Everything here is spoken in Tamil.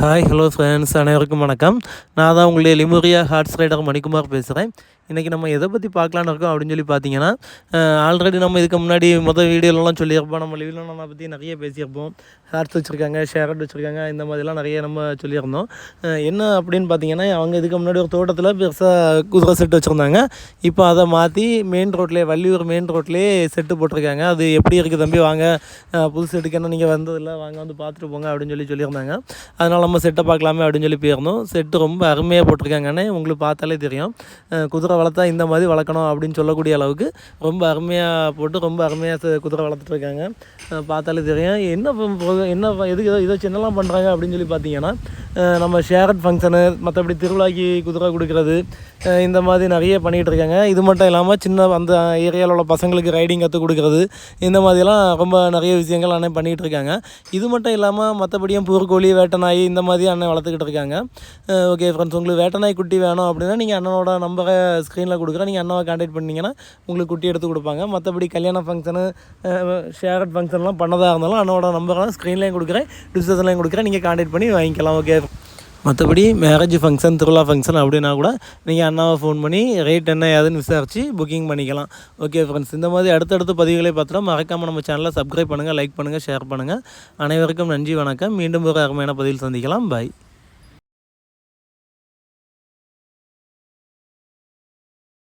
ஹாய் ஹலோ ஃப்ரெண்ட்ஸ் அனைவருக்கும் வணக்கம். நான் தான் உங்களுடைய லிமுரியா ஹார்ட்ஸ் ரைடர் மணிக்குமார் பேசுகிறேன் இன்றைக்கி நம்ம எதை பற்றி பார்க்கலான்னு இருக்கோம் அப்படின்னு சொல்லி பார்த்தீங்கன்னா ஆல்ரெடி நம்ம இதுக்கு முன்னாடி மொதல் வீடியோலலாம் சொல்லியிருப்போம். நம்ம லிவிலோனா பற்றி நிறைய பேசியிருப்போம். ஹார்ட்ஸ் வச்சுருக்காங்க ஷேரட் வச்சுருக்காங்க இந்த மாதிரிலாம் நிறைய நம்ம சொல்லியிருந்தோம். என்ன அப்படின்னு பார்த்தீங்கன்னா அவங்க இதுக்கு முன்னாடி ஒரு தோட்டத்தில் பெருசாக குதிரை செட்டு வச்சுருந்தாங்க. இப்போ அதை மாற்றி மெயின் ரோட்லேயே வள்ளியூர் மெயின் ரோட்லேயே செட்டு போட்டிருக்காங்க. அது எப்படி இருக்குது தம்பி? வாங்க புது செட்டுக்கு என்ன? நீங்கள் வந்ததில்லை. வாங்க வந்து பார்த்துட்டு போங்க அப்படின்னு சொல்லி சொல்லியிருந்தாங்க. அதனால் நம்ம செட்டை பார்க்கலாமே அப்படின்னு சொல்லி போயிருந்தோம். செட்டு ரொம்ப அருமையாக போட்டிருக்காங்கன்னு உங்களுக்கு பார்த்தாலே தெரியும். குதிரை வளர்த்தா இந்த மாதிரி வளர்க்கணும் அப்படின்னு சொல்லக்கூடிய அளவுக்கு ரொம்ப அருமையாக போட்டு ரொம்ப அருமையாக குதிரை வளர்த்துட்ருக்காங்க பார்த்தாலே தெரியும். என்ன என்ன எதுக்கு ஏதோ இதை வச்சு என்னெல்லாம் பண்ணுறாங்க அப்படின்னு சொல்லி பார்த்தீங்கன்னா நம்ம ஷேரட் ஃபங்க்ஷனு மற்றபடி திருவிழாக்கு குதிரை கொடுக்கறது இந்த மாதிரி நிறைய பண்ணிகிட்டு இருக்காங்க. இது மட்டும் இல்லாமல் சின்ன அந்த ஏரியாவில் உள்ள பசங்களுக்கு ரைடிங் கற்றுக் கொடுக்கறது இந்த மாதிரிலாம் ரொம்ப நிறைய விஷயங்கள் அண்ணன் பண்ணிகிட்டு இருக்காங்க. இது மட்டும் இல்லாமல் மற்றபடியும் பூர்கோழி வேட்டநாய் இந்த மாதிரி அண்ணன் வளர்த்துக்கிட்டு இருக்காங்க. ஓகே ஃப்ரெண்ட்ஸ் உங்களுக்கு வேட்டநாய் குட்டி வேணும் அப்படின்னா நீங்கள் அண்ணனோட நம்பரை ஸ்க்ரீனில் கொடுக்குறேன் நீங்கள் அண்ணாவை கான்டாக்ட் பண்ணிங்கன்னா உங்களுக்கு குட்டி எடுத்து கொடுப்பாங்க. மற்றபடி கல்யாண ஃபங்க்ஷனு ஷேரட் ஃபங்க்ஷன்லாம் பண்ணதாக இருந்தாலும் அண்ணனோட நம்பரை ஸ்க்ரீன்லேயும் கொடுக்குறேன் டிஸ்கிரிப்ஷன்லையும் கொடுக்குறேன் நீங்கள் கான்டாக்ட் பண்ணி வாங்கிக்கலாம். ஓகே மற்றபடி மேரேஜ் ஃபங்க்ஷன் திருவிழா ஃபங்க்ஷன் அப்படின்னா கூட நீங்கள் அண்ணாவை ஃபோன் பண்ணி ரேட் என்ன ஏதுன்னு விசாரித்து புக்கிங் பண்ணிக்கலாம். ஓகே ஃப்ரெண்ட்ஸ் இந்த மாதிரி அடுத்தடுத்த பதிவுகளை பார்த்துட்டா மறக்காமல் நம்ம சேனலை சப்ஸ்கிரைப் பண்ணுங்கள் லைக் பண்ணுங்கள் ஷேர் பண்ணுங்கள் அனைவருக்கும் நன்றி வணக்கம். மீண்டும் ஒரு அருமையான பதிவில் சந்திக்கலாம். பாய்